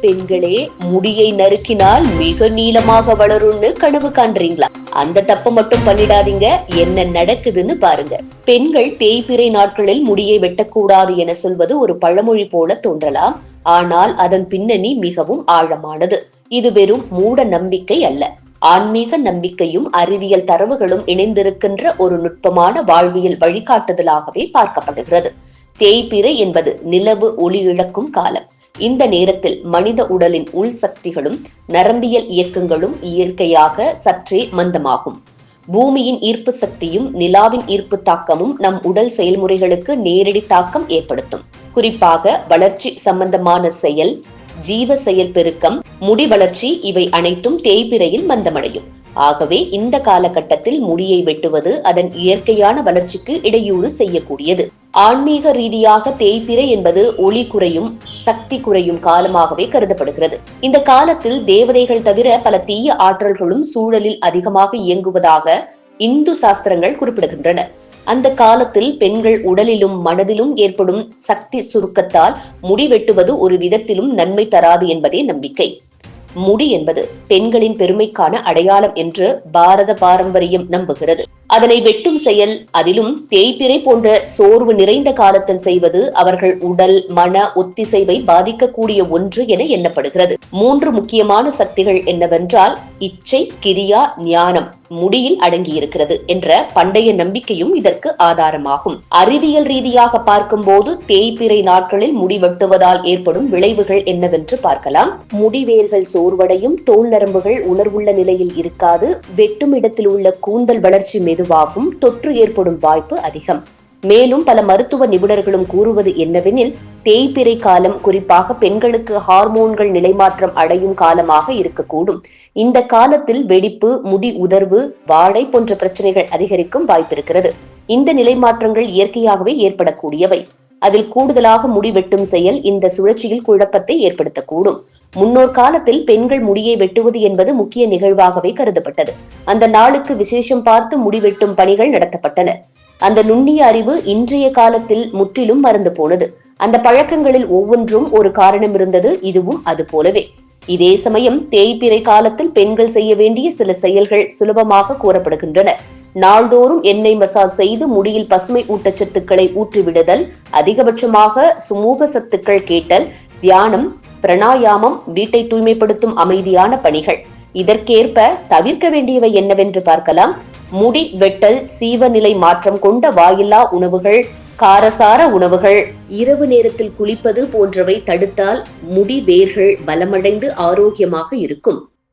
பெண்களே முடியை நறுக்கினால் மிக நீளமாக வளரும்னு கனவு காண்றீங்களா? அந்த தப்ப மட்டும் பண்ணிடாதீங்க. என்ன நடக்குதுன்னு பாருங்க. பெண்கள் தேய்பிறை நாட்களில் முடியை வெட்டக்கூடாது என சொல்வது ஒரு பழமொழி போல தோன்றலாம். ஆனால் அதன் பின்னணி மிகவும் ஆழமானது. இது வெறும் மூட நம்பிக்கை அல்ல. ஆன்மீக நம்பிக்கையும் அறிவியல் தரவுகளும் இணைந்திருக்கின்ற ஒரு நுட்பமான வாழ்வியல் வழிகாட்டுதலாகவே பார்க்கப்படுகிறது. தேய்பிறை என்பது நிலவு ஒளி இழக்கும் காலம். இந்த நேரத்தில் மனித உடலின் உள் சக்திகளும் நரம்பியல் இயக்கங்களும் இயற்கையாக சற்றே மந்தமாகும். பூமியின் ஈர்ப்பு சக்தியும் நிலாவின் ஈர்ப்பு தாக்கமும் நம் உடல் செயல்முறைகளுக்கு நேரடி தாக்கம் ஏற்படுத்தும். குறிப்பாக வளர்ச்சி சம்பந்தமான செயல் ஜீவ செயல் பெருக்கம் முடி வளர்ச்சி இவை அனைத்தும் தேய்பிறையில் மந்தமடையும். ஆகவே இந்த காலகட்டத்தில் முடியை வெட்டுவது அதன் இயற்கையான வளர்ச்சிக்கு இடையூறு செய்யக்கூடியது. ஆன்மீக ரீதியாக தேய்பிறை என்பது ஒளி குறையும் சக்தி குறையும் காலமாகவே கருதப்படுகிறது. இந்த காலத்தில் தேவதைகள் தவிர பல தீய ஆற்றல்களும் சூழலில் அதிகமாக இயங்குவதாக இந்து சாஸ்திரங்கள் குறிப்பிடுகின்றன. அந்த காலத்தில் பெண்கள் உடலிலும் மனதிலும் ஏற்படும் சக்தி சுருக்கத்தால் முடி வெட்டுவது ஒரு விதத்திலும் நன்மை தராது என்பதே நம்பிக்கை. முடி என்பது பெண்களின் பெருமைக்கான அடையாளம் என்று பாரத பாரம்பரியம் நம்புகிறது. அதனை வெட்டும் செயல் அதிலும் தேய்பிறை போன்ற சோர்வு நிறைந்த காலத்தில் செய்வது அவர்கள் உடல் மன ஒத்திசைவை பாதிக்கக்கூடிய ஒன்று என எண்ணப்படுகிறது. மூன்று முக்கியமான சக்திகள் என்னவென்றால் இச்சை கிரியா ஞானம் முடியில் அடங்கியிருக்கிறது என்ற பண்டைய நம்பிக்கையும் இதற்கு ஆதாரமாகும். அறிவியல் ரீதியாக பார்க்கும்போது தேய்பிறை நாட்களில் முடி வெட்டுவதால் ஏற்படும் விளைவுகள் என்னவென்று பார்க்கலாம். முடிவேர்கள் சோர்வடையும் தோல் நரம்புகள் உணர்வுள்ள நிலையில் இருக்காது. வெட்டும் இடத்தில் உள்ள கூந்தல் வளர்ச்சி மெதுவாகும் தொற்று ஏற்படும் வாய்ப்பு அதிகம். மேலும் பல மருத்துவ நிபுணர்களும் கூறுவது என்னவெனில் தேய்பிறை காலம் குறிப்பாக பெண்களுக்கு ஹார்மோன்கள் நிலைமாற்றம் அடையும் காலமாக இருக்கக்கூடும். இந்த காலத்தில் வெடிப்பு முடி உதர்வு வாடை போன்ற பிரச்சனைகள் அதிகரிக்கும் வாய்ப்பிருக்கிறது. இந்த நிலைமாற்றங்கள் இயற்கையாகவே ஏற்படக்கூடியவை. அதில் கூடுதலாக முடி வெட்டும் செயல் இந்த சுழற்சியில் குழப்பத்தை ஏற்படுத்தக்கூடும். முன்னோர் காலத்தில் பெண்கள் முடியை வெட்டுவது என்பது முக்கிய நிகழ்வாகவே கருதப்பட்டது. அந்த நாளுக்கு விசேஷம் பார்த்து முடி வெட்டும் பணிகள் நடத்தப்பட்டன. அந்த நுண்ணிய அறிவு இன்றைய காலத்தில் முற்றிலும் மறந்து போனது. அந்த பழக்கங்களில் ஒவ்வொன்றும் ஒரு காரணம் இருந்தது இதுவும் அது போலவே. இதே சமயம் தேய்பிறை காலத்தில் பெண்கள் செய்ய வேண்டிய சில செயல்கள் சுலபமாக கூறப்படுகின்றன. நாள்தோறும் எண்ணெய் மசாஜ் செய்து முடியில் பசுமை ஊட்டச்சத்துக்களை ஊற்றிவிடுதல் அதிகபட்சமாக சுமூக சத்துக்கள் கேட்டல் தியானம் பிரணாயாமம் வீட்டை தூய்மைப்படுத்தும் அமைதியான பணிகள். இதற்கேற்ப தவிர்க்க வேண்டியவை என்னவென்று பார்க்கலாம். முடி வெட்டல் சீவநிலை மாற்றம் கொண்ட வாயில்லா உணவுகள் காரசார உணவுகள். இரவு நேரத்தில் குளிப்பது போன்றவை தடுத்தால் முடி வேர்கள் பலமடைந்து ஆரோக்கியமாக இருக்கும்.